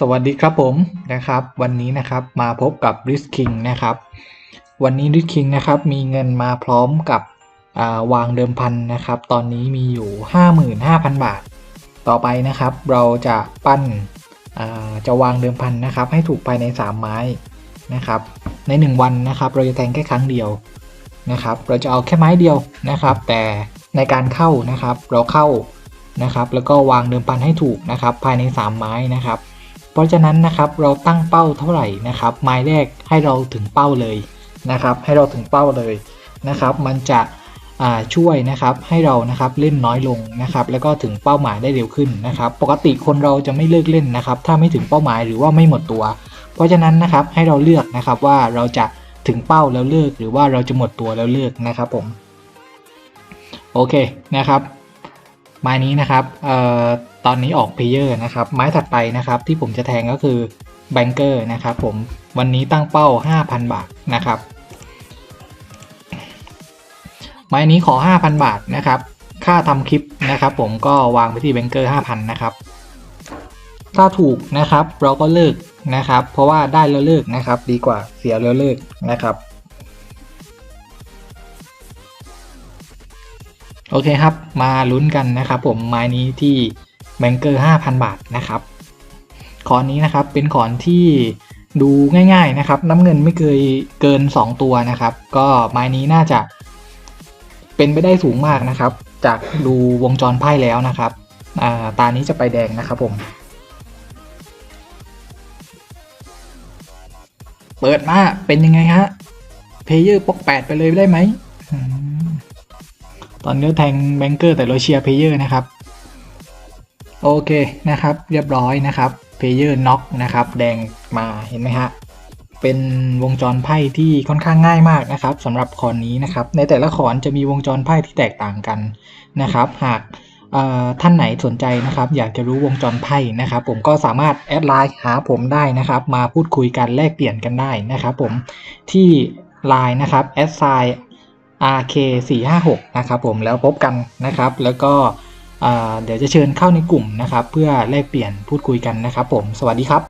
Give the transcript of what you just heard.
สวัสดีครับผมนะครับ วันนี้นะครับมาพบกับ r i s King นะครับ วันนี้ r i s King นะครับมีเงินมาพร้อมกับาวางเดิมพันนะครับ ตอนนี้มีอยู่ 55,000 บาท ต่อไปนะครับ เราจะปั้นจะวางเดิมพันนะครับ ให้ถูกภายใน 3 ไม้นะครับ ใน 1 วันนะครับ เราจะแทงแค่ครั้งเดียวนะครับ เราจะเอาแค่ไม้เดียวนะครับ แต่ในการเข้านะครับเราเข้านะครับ แล้วก็วางเดิมพันให้ถูกนะครับ ภายใน 3 ไม้นะครับ เพราะฉะนั้นนะครับเราตั้งเป้าเท่าไหร่นะครับไม้แรกให้เราถึงเป้าเลยนะครับให้เราถึงเป้าเลยนะครับ มันจะช่วยนะครับให้เรานะครับเล่นน้อยลงนะครับแล้วก็ถึงเป้าหมายได้เร็วขึ้นนะครับ ปกติคนเราจะไม่เลิกเล่นนะครับ ถ้าไม่ถึงเป้าหมายหรือว่าไม่หมดตัว เพราะฉะนั้นนะครับให้เราเลือกนะครับว่าเราจะถึงเป้าแล้วเลิก หรือว่าเราจะหมดตัวแล้วเลิกนะครับผมโอเคนะครับม้นี้นะครับเอ่อ ตอนนี้ออกเพเยอร์นะครับ ไม้ถัดไปนะครับที่ผมจะแทงก็คือแบงเกอร์นะครับผมวันนี้ตั้งเป้า 5,000 บาทนะครับ ไม้นี้ขอ 5,000 บาทนะครับ ค่าทำคลิปนะครับ ผมก็วางไปที่แบงเกอร์5,000 นะครับ ถ้าถูกนะครับเราก็เลิกนะครับ เพราะว่าได้แล้วเลิกนะครับ ดีกว่าเสียแล้วเลิกนะครับโอเคครับ มาลุ้นกันนะครับผมไม้นี้ที่ แบงเกอร์5,000 บาทนะครับขอนนี้นะครับเป็นขอนที่ดูง่ายๆนะครับ น้ำเงินไม่เคยเกิน 2 ตัวนะครับ ก็ไม้นี้น่าจะ เป็นไปได้สูงมากนะครับ จากดูวงจรไพ่แล้วนะครับาตานี้จะไปแดงนะครับผมเปิดมาเป็นยังไงฮะเพเยอร์ปกแปดไปเลยได้ไหมอืมตอนนี้แทงแบงเกอร์แต่เราเชียร์เพเยอร์นะครับ โอเคนะครับ เรียบร้อยนะครับเพเยอร์น็อกนะครับแดงมาเห็นไหมฮะเป็นวงจรไพ่ที่ค่อนข้างง่ายมากนะครับสำหรับคอนนี้นะครับ ในแต่ละคอนจะมีวงจรไพ่ที่แตกต่างกันนะครับ หากท่านไหนสนใจนะครับ อยากจะรู้วงจรไพ่นะครับ ผมก็สามารถแอดไลน์หาผมได้นะครับ มาพูดคุยกันแลกเปลี่ยนกันได้นะครับ ผมที่ไลน์นะครับแอดไซ RK 4 5 6นะครับ ผมแล้วพบกันนะครับ แล้วก็ เดี๋ยวจะเชิญเข้าในกลุ่มนะครับ เพื่อแลกเปลี่ยนพูดคุยกันนะครับผม สวัสดีครับ